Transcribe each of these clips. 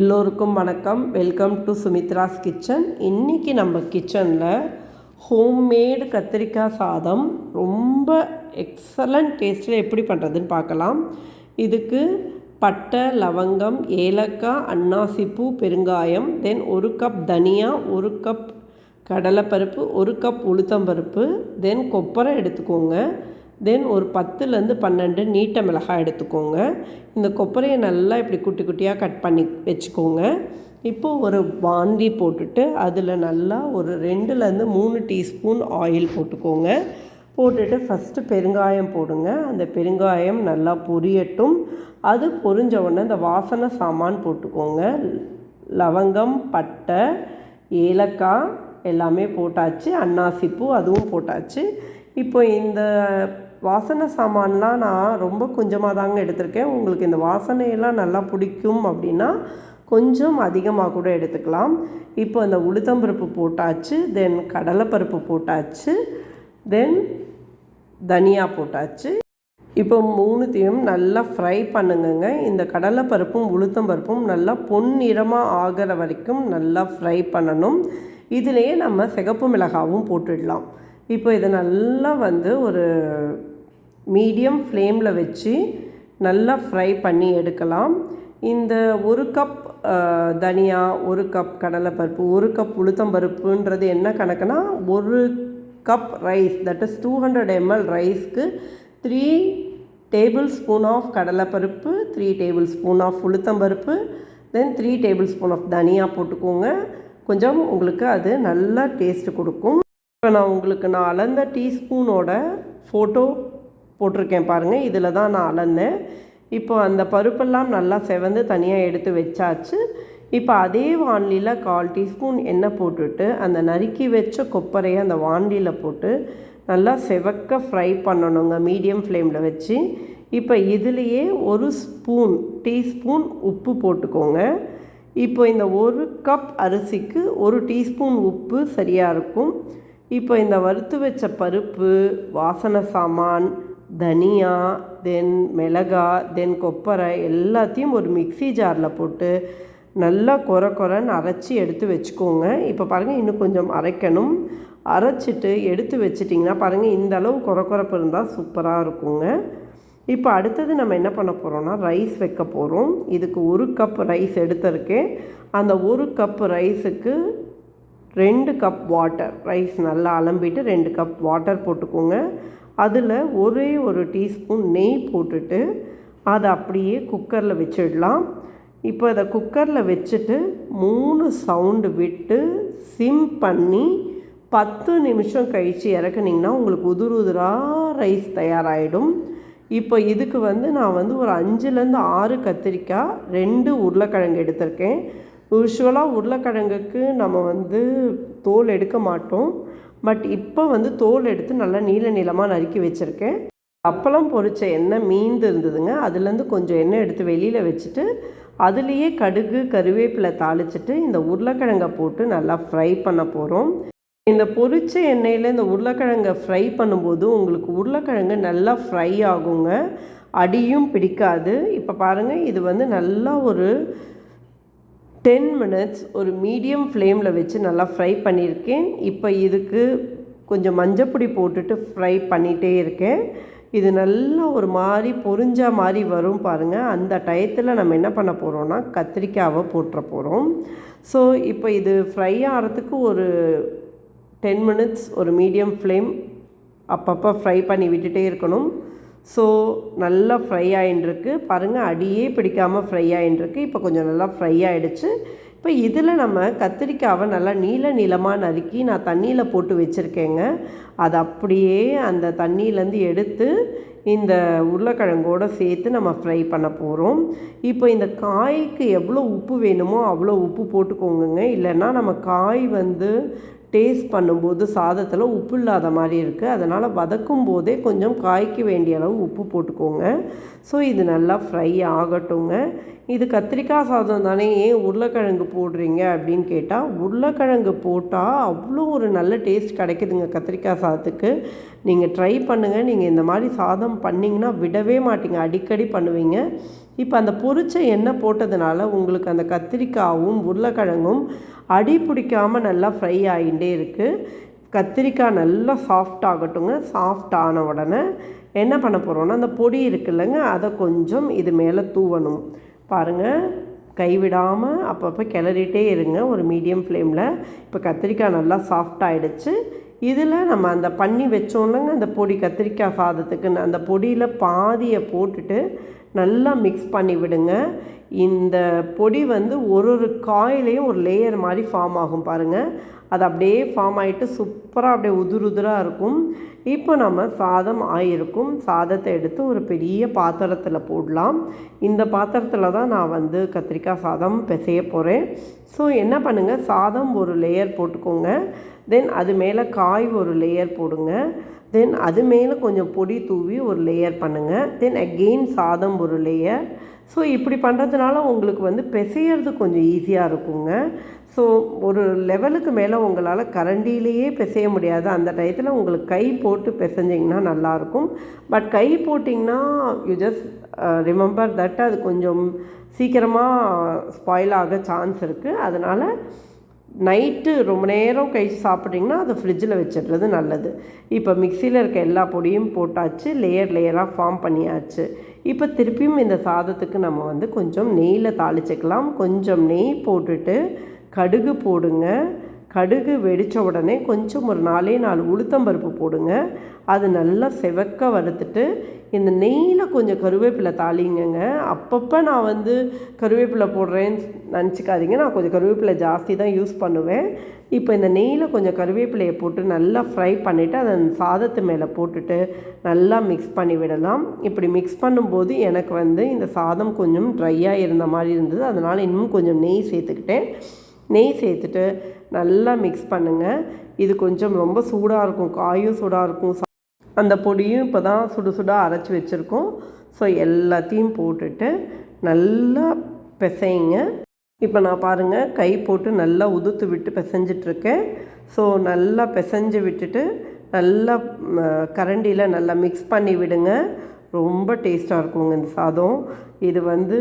எல்லோருக்கும் வணக்கம். Welcome to Sumitra's kitchen இன்றைக்கி நம்ம கிச்சனில் ஹோம்மேடு கத்திரிக்காய் சாதம் ரொம்ப எக்ஸலண்ட் டேஸ்ட்டில் எப்படி பண்ணுறதுன்னு பார்க்கலாம். இதுக்கு பட்டை லவங்கம் ஏலக்காய் அன்னாசிப்பூ பெருங்காயம் தென் ஒரு கப் தனியா ஒரு கப் கடலைப்பருப்பு ஒரு கப் உளுத்தம்பருப்பு தென் கொப்பரை எடுத்துக்கோங்க. தென் ஒரு பத்துலேருந்து பன்னெண்டு நீட்ட மிளகாய் எடுத்துக்கோங்க. இந்த கொப்பரையை நல்லா இப்படி குட்டி குட்டியாக கட் பண்ணி வச்சுக்கோங்க. இப்போது ஒரு வாந்தி போட்டுட்டு அதில் நல்லா ஒரு ரெண்டுலேருந்து மூணு டீஸ்பூன் ஆயில் போட்டுக்கோங்க. போட்டுட்டு ஃபஸ்ட்டு பெருங்காயம் போடுங்க. அந்த பெருங்காயம் நல்லா பொரியட்டும். அது பொரிஞ்ச உடனே இந்த வாசனை சாமான் போட்டுக்கோங்க. லவங்கம் பட்டை ஏலக்காய் எல்லாமே போட்டாச்சு. அன்னாசிப்பூ அதுவும் போட்டாச்சு. இப்போ இந்த வாசனை சாமான்லாம் நான் ரொம்ப கொஞ்சமாக தாங்க எடுத்திருக்கேன். உங்களுக்கு இந்த வாசனையெல்லாம் நல்லா பிடிக்கும் அப்படின்னா கொஞ்சம் அதிகமாக கூட எடுத்துக்கலாம். இப்போ அந்த உளுத்தம்பருப்பு போட்டாச்சு தென் கடலைப்பருப்பு போட்டாச்சு தென் தனியா போட்டாச்சு. இப்போ மூணுத்தையும் நல்லா ஃப்ரை பண்ணுங்கங்க. இந்த கடலைப்பருப்பும் உளுத்தம்பருப்பும் நல்லா பொன்னிறமாக ஆகிற வரைக்கும் நல்லா ஃப்ரை பண்ணணும். இதிலேயே நம்ம சிகப்பு மிளகாவும் போட்டுடலாம். இப்போ இதை நல்லா வந்து ஒரு மீடியம் ஃப்ளேமில் வச்சு நல்லா ஃப்ரை பண்ணி எடுக்கலாம். இந்த ஒரு கப் தனியா ஒரு கப் கடலைப்பருப்பு ஒரு கப் உளுத்தம்பருப்புன்றது என்ன கணக்குனா ஒரு cup rice that is two hundred ML ரைஸ்க்கு த்ரீ டேபிள் ஸ்பூன் ஆஃப் கடலைப்பருப்பு த்ரீ டேபிள் ஸ்பூன் ஆஃப் உளுத்தம்பருப்பு then three tablespoon of தனியா போட்டுக்கோங்க. கொஞ்சம் உங்களுக்கு அது நல்லா டேஸ்ட்டு கொடுக்கும். இப்போ நான் உங்களுக்கு நான் அளந்த டீஸ்பூனோட ஃபோட்டோ போட்டிருக்கேன் பாருங்கள் இதில் தான் நான் அளந்தேன். இப்போ அந்த பருப்பெல்லாம் நல்லா செவந்து தனியாக எடுத்து வச்சாச்சு. இப்போ அதே வாண்டியில் கால் டீஸ்பூன் எண்ணெய் போட்டுட்டு அந்த நறுக்கி வச்ச கொப்பரையை அந்த வாண்டியில் போட்டு நல்லா செவக்க ஃப்ரை பண்ணணுங்க மீடியம் ஃப்ளேமில் வச்சு. இப்போ இதுலேயே ஒரு ஸ்பூன் டீஸ்பூன் உப்பு போட்டுக்கோங்க. இப்போ இந்த ஒரு கப் அரிசிக்கு ஒரு டீஸ்பூன் உப்பு சரியாக இருக்கும். இப்போ இந்த வறுத்து வச்ச பருப்பு வாசனை சாமான் தனியா தென் மிளகா தென் கொப்பரை எல்லாத்தையும் ஒரு மிக்சி ஜாரில் போட்டு நல்லா குறை குறைன்னு அரைச்சி எடுத்து வச்சுக்கோங்க. இப்போ பாருங்கள் இன்னும் கொஞ்சம் அரைக்கணும். அரைச்சிட்டு எடுத்து வச்சிட்டிங்கன்னா பாருங்கள் இந்த அளவு குறை குறைப்பு இருந்தால் சூப்பராக இருக்குங்க. இப்போ அடுத்தது நம்ம என்ன பண்ண போகிறோம்னா ரைஸ் வைக்க போகிறோம் இதுக்கு ஒரு கப் ரைஸ் எடுத்திருக்கேன். அந்த ஒரு கப் ரைஸுக்கு ரெண்டு கப் வாட்டர் ரைஸ் நல்லா அலம்பிட்டு ரெண்டு கப் வாட்டர் போட்டுக்கோங்க. அதில் ஒரே ஒரு டீஸ்பூன் நெய் போட்டுட்டு அதை அப்படியே குக்கரில் வச்சிடலாம். இப்போ அதை குக்கரில் வச்சுட்டு மூணு சவுண்டு விட்டு சிம் பண்ணி பத்து நிமிஷம் கழித்து இறக்குனிங்கன்னா உங்களுக்கு உதுரு உதுராக ரைஸ் தயாராகிடும் இப்போ இதுக்கு வந்து நான் வந்து ஒரு அஞ்சுலேருந்து ஆறு கத்திரிக்காய் ரெண்டு உருளைக்கிழங்கு எடுத்திருக்கேன். யூஸ்வலாக உருளைக்கிழங்குக்கு நம்ம வந்து தோல் எடுக்க மாட்டோம். பட் இப்போ வந்து தோல் எடுத்து நல்லா நீள நீளமாக நறுக்கி வச்சுருக்கேன். அப்பளம் பொறிச்ச எண்ணெய் மீந்து இருந்ததுங்க. அதுலேருந்து கொஞ்சம் எண்ணெய் எடுத்து வெளியில் வச்சுட்டு அதுலேயே கடுகு கருவேப்பிலை தாளிச்சிட்டு இந்த உருளைக்கிழங்கை போட்டு நல்லா ஃப்ரை பண்ண போகிறோம் இந்த பொரிச்ச எண்ணெயில் இந்த உருளைக்கிழங்கை ஃப்ரை பண்ணும்போது உங்களுக்கு உருளைக்கிழங்கு நல்லா ஃப்ரை ஆகுங்க. அடியும் பிடிக்காது. இப்போ பாருங்கள் இது வந்து நல்லா ஒரு டென் மினிட்ஸ் ஒரு மீடியம் ஃப்ளேமில் வச்சு நல்லா ஃப்ரை பண்ணியிருக்கேன். இப்போ இதுக்கு கொஞ்சம் மஞ்சப்பொடி போட்டுட்டு ஃப்ரை பண்ணிகிட்டே இருக்கேன். இது நல்லா ஒரு மாதிரி பொறிஞ்ச மாதிரி வரும் பாருங்கள் அந்த டயத்தில் நம்ம என்ன பண்ண போகிறோம்னா கத்திரிக்காவை போட்டுற போகிறோம் ஸோ இப்போ இது ஃப்ரை ஆகிறதுக்கு ஒரு டென் மினிட்ஸ் ஒரு மீடியம் ஃப்ளேம் அப்பப்போ ஃப்ரை பண்ணி விட்டுட்டே இருக்கணும். ஸோ நல்லா ஃப்ரை ஆகிட்டுருக்கு பாருங்கள் அடியே பிடிக்காமல் ஃப்ரை ஆகிட்டுருக்கு இப்போ கொஞ்சம் நல்லா ஃப்ரை ஆகிடுச்சு இப்போ இதில் நம்ம கத்திரிக்காவை நல்லா நீள நீளமாக நறுக்கி நான் தண்ணியில் போட்டு வச்சுருக்கேங்க. அது அப்படியே அந்த தண்ணியிலேருந்து எடுத்து இந்த உருளைக்கிழங்கோடு சேர்த்து நம்ம ஃப்ரை பண்ண போகிறோம் இப்போ இந்த காய்க்கு எவ்வளோ உப்பு வேணுமோ அவ்வளோ உப்பு போட்டுக்கோங்க இல்லைன்னா நம்ம காய் வந்து டேஸ்ட் பண்ணும்போது சாதத்தில் உப்பு இல்லாத மாதிரி இருக்குது அதனால் வதக்கும் போதே கொஞ்சம் காய்க்க வேண்டிய அளவு உப்பு போட்டுக்கோங்க. ஸோ இது நல்லா ஃப்ரை ஆகட்டுங்க. இது கத்திரிக்காய் சாதம் தானே ஏன் உருளைக்கிழங்கு போடுறீங்க அப்படின்னு கேட்டால் உருளைக்கிழங்கு போட்டால் அவ்வளோ ஒரு நல்ல டேஸ்ட் கிடைக்குதுங்க கத்திரிக்காய் சாதத்துக்கு. நீங்கள் ட்ரை பண்ணுங்கள் நீங்கள் இந்த மாதிரி சாதம் பண்ணிங்கன்னா விடவே மாட்டீங்க. அடிக்கடி பண்ணுவீங்க. இப்போ அந்த பொரிச்ச எண்ணெய் போட்டதுனால உங்களுக்கு அந்த கத்திரிக்காயும் உருளைக்கிழங்கும் அடி பிடிக்காமல் நல்லா ஃப்ரை ஆகிட்டே இருக்குது கத்திரிக்காய் நல்லா சாஃப்ட் ஆகட்டுங்க. சாஃப்ட் ஆன உடனே என்ன பண்ண போகிறோன்னா அந்த பொடி இருக்குல்லங்க அதை கொஞ்சம் இது மேலே தூவணும். பாருங்கள் கைவிடாமல் அப்பப்போ கிளறிட்டே இருங்க ஒரு மீடியம் ஃப்ளேமில் இப்போ கத்திரிக்காய் நல்லா சாஃப்ட் ஆகிடுச்சு இதில் நம்ம அந்த பண்ணி வச்சோம்லங்க அந்த பொடி கத்திரிக்காய் சாதத்துக்கு அந்த பொடியில் பாதியை போட்டுட்டு நல்லா மிக்ஸ் பண்ணி விடுங்க. இந்த பொடி வந்து ஒரு ஒரு காயிலையும் ஒரு லேயர் மாதிரி ஃபார்ம் ஆகும் பாருங்கள் அது அப்படியே ஃபார்ம் ஆகிட்டு சூப்பராக அப்படியே உதுரு உதுராக இருக்கும். இப்போ நம்ம சாதம் ஆயிருக்கும். சாதத்தை எடுத்து ஒரு பெரிய பாத்திரத்தில் போடலாம். இந்த பாத்திரத்தில் தான் நான் வந்து கத்திரிக்காய் சாதம் பிசைய போகிறேன் ஸோ என்ன பண்ணுங்கள் சாதம் ஒரு லேயர் போட்டுக்கோங்க. தென் அது மேலே காய் ஒரு லேயர் போடுங்க. தென் அது மேலே கொஞ்சம் பொடி தூவி ஒரு லேயர் பண்ணுங்கள் தென் அகெயின் சாதம் ஒரு லேயர் ஸோ இப்படி பண்ணுறதுனால உங்களுக்கு வந்து பிசையிறது கொஞ்சம் ஈஸியாக இருக்குங்க. ஸோ ஒரு லெவலுக்கு மேலே உங்களால் கரண்டிலேயே பிசைய முடியாது. அந்த டயத்தில் உங்களுக்கு கை போட்டு பிசைஞ்சிங்கன்னா நல்லாயிருக்கும் பட் கை போட்டிங்கன்னா யூ ஜஸ்ட் ரிமெம்பர் தட் அது கொஞ்சம் சீக்கிரமாக ஸ்பாயில் ஆக சான்ஸ் இருக்குது அதனால் நைட்டு ரொம்ப நேரம் கழித்து சாப்பிட்றிங்கன்னா அதை ஃப்ரிட்ஜில் வச்சிடுறது நல்லது. இப்போ மிக்சியில் இருக்க எல்லா பொடியும் போட்டாச்சு லேயர் லேயராக ஃபார்ம் பண்ணியாச்சு. இப்போ திருப்பியும் இந்த சாதத்துக்கு நம்ம வந்து கொஞ்சம் நெய்யில் தாளிச்சிக்கலாம். கொஞ்சம் நெய் போட்டுட்டு கடுகு போடுங்க. கடுகு வெடித்த உடனே கொஞ்சம் ஒரு நாலே நாலு உளுத்தம்பருப்பு போடுங்க. அது நல்லா செவக்க வறுத்துட்டு இந்த நெய்யில் கொஞ்சம் கருவேப்பிலை தாளிங்கங்க. அப்பப்போ நான் வந்து கருவேப்பிலை போடுறேன்னு நினச்சிக்காதீங்க. நான் கொஞ்சம் கருவேப்பிலை ஜாஸ்தி தான் யூஸ் பண்ணுவேன். இப்போ இந்த நெய்யில் கொஞ்சம் கருவேப்பிலையை போட்டு நல்லா ஃப்ரை பண்ணிவிட்டு அதை சாதத்து மேலே போட்டுட்டு நல்லா மிக்ஸ் பண்ணி விடலாம். இப்படி மிக்ஸ் பண்ணும்போது எனக்கு வந்து இந்த சாதம் கொஞ்சம் ட்ரையாக இருந்த மாதிரி இருந்தது. அதனால் இன்னும் கொஞ்சம் நெய் சேர்த்துக்கிட்டேன். நெய் சேர்த்துட்டு நல்லா மிக்ஸ் பண்ணுங்கள் இது கொஞ்சம் ரொம்ப சூடாக இருக்கும். காயும் சூடாக இருக்கும். அந்த பொடியும் இப்போ தான் சுடு சுடாக அரைச்சி வச்சுருக்கோம். ஸோ எல்லாத்தையும் போட்டுட்டு நல்லா பிசைங்க. இப்போ நான் பாருங்கள் கை போட்டு நல்லா உதுத்து விட்டு பிசைஞ்சிட்ருக்கேன். ஸோ நல்லா பிசைஞ்சு விட்டுட்டு நல்லா கரண்டியில் நல்லா மிக்ஸ் பண்ணி விடுங்க. ரொம்ப டேஸ்ட்டாக இருக்குங்க இந்த சாதம். இது வந்து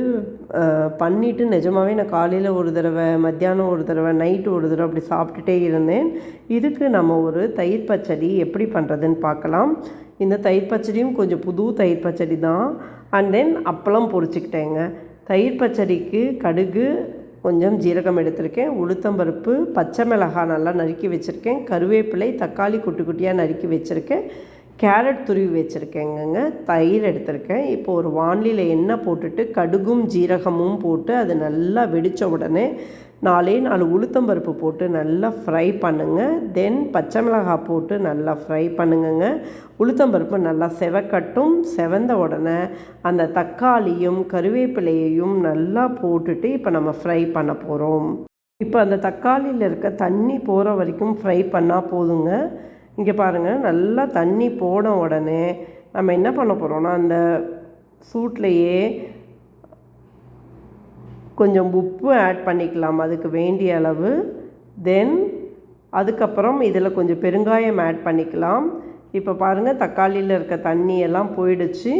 பண்ணிவிட்டு நிஜமாகவே நான் காலையில் ஒரு தடவை மத்தியானம் ஒரு தடவை நைட்டு ஒரு தடவை அப்படி சாப்பிட்டுட்டே இருந்தேன். இதுக்கு நம்ம ஒரு தயிர் பச்சடி எப்படி பண்ணுறதுன்னு பார்க்கலாம். இந்த தயிர் பச்சடியும் கொஞ்சம் புது தயிர் பச்சடி தான். அண்ட் தென் அப்பளம் பொரிச்சிக்கிட்டேங்க. தயிர் பச்சடிக்கு கடுகு கொஞ்சம் ஜீரகம் எடுத்திருக்கேன். உளுத்தம்பருப்பு பச்சை மிளகாய் நல்லா நறுக்கி வச்சுருக்கேன். கருவேப்பிலை தக்காளி குட்டி குட்டியாக நறுக்கி வச்சுருக்கேன். கேரட் துருவி வச்சுருக்கேங்கங்க. தயிர் எடுத்திருக்கேன். இப்போ ஒரு வானிலையில் எண்ணெய் போட்டுட்டு கடுகும் ஜீரகமும் போட்டு அது நல்லா வெடித்த உடனே நாலே நாலு உளுத்தம்பருப்பு போட்டு நல்லா ஃப்ரை பண்ணுங்க. தென் பச்சை மிளகாய் போட்டு நல்லா ஃப்ரை பண்ணுங்கங்க. உளுத்தம்பருப்பு நல்லா செவக்கட்டும். செவந்த உடனே அந்த தக்காளியும் கருவேப்பிலையையும் நல்லா போட்டுட்டு இப்போ நம்ம ஃப்ரை பண்ண போகிறோம் இப்போ அந்த தக்காளியில் இருக்க தண்ணி போகிற வரைக்கும் ஃப்ரை பண்ணால் போதுங்க. இங்கே பாருங்கள் நல்லா தண்ணி போன உடனே நம்ம என்ன பண்ண போகிறோம்னா அந்த சூட்லேயே கொஞ்சம் உப்பு ஆட் பண்ணிக்கலாம் அதுக்கு வேண்டிய அளவு. தென் அதுக்கப்புறம் இதில் கொஞ்சம் பெருங்காயம் ஆட் பண்ணிக்கலாம். இப்போ பாருங்கள் தக்காளியில் இருக்க தண்ணி எல்லாம் போயிடுச்சு.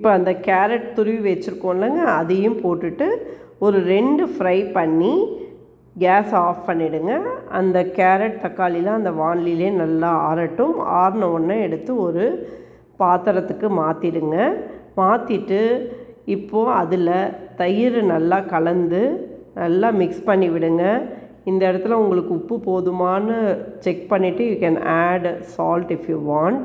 இப்போ அந்த கேரட் துருவி வச்சுருக்கோம்லங்க அதையும் போட்டுட்டு ஒரு ரெண்டு ஃப்ரை பண்ணி கேஸ் ஆஃப் பண்ணிவிடுங்க அந்த கேரட் தக்காளிலாம் அந்த வானிலே நல்லா ஆறட்டும். ஆறின உடனே எடுத்து ஒரு பாத்திரத்துக்கு மாற்றிடுங்க மாற்றிட்டு இப்போது அதில் தயிர் நல்லா கலந்து நல்லா மிக்ஸ் பண்ணி விடுங்க. இந்த இடத்துல உங்களுக்கு உப்பு போதுமானு செக் பண்ணிவிட்டு you can add salt if you want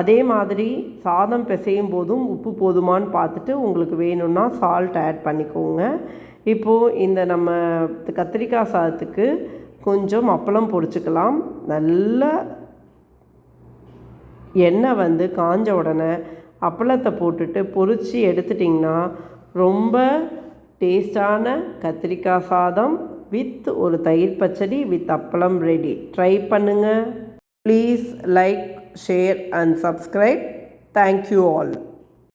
அதே மாதிரி சாதம் பிசையும் போதும் உப்பு போதுமான்னு பார்த்துட்டு உங்களுக்கு வேணும்னா சால்ட் ஆட் பண்ணிக்கோங்க. இப்போது இந்த நம்ம கத்திரிக்காய் சாதத்துக்கு கொஞ்சம் அப்பளம் பொரிச்சுக்கலாம். நல்லா எண்ணெய் வந்து காஞ்ச உடனே அப்பளத்தை போட்டுட்டு பொரித்து எடுத்துட்டிங்கன்னா ரொம்ப டேஸ்டான கத்திரிக்காய் சாதம் வித் ஒரு தயிர் பச்சடி வித் அப்பளம் ரெடி ட்ரை பண்ணுங்கள் please like share and subscribe thank you all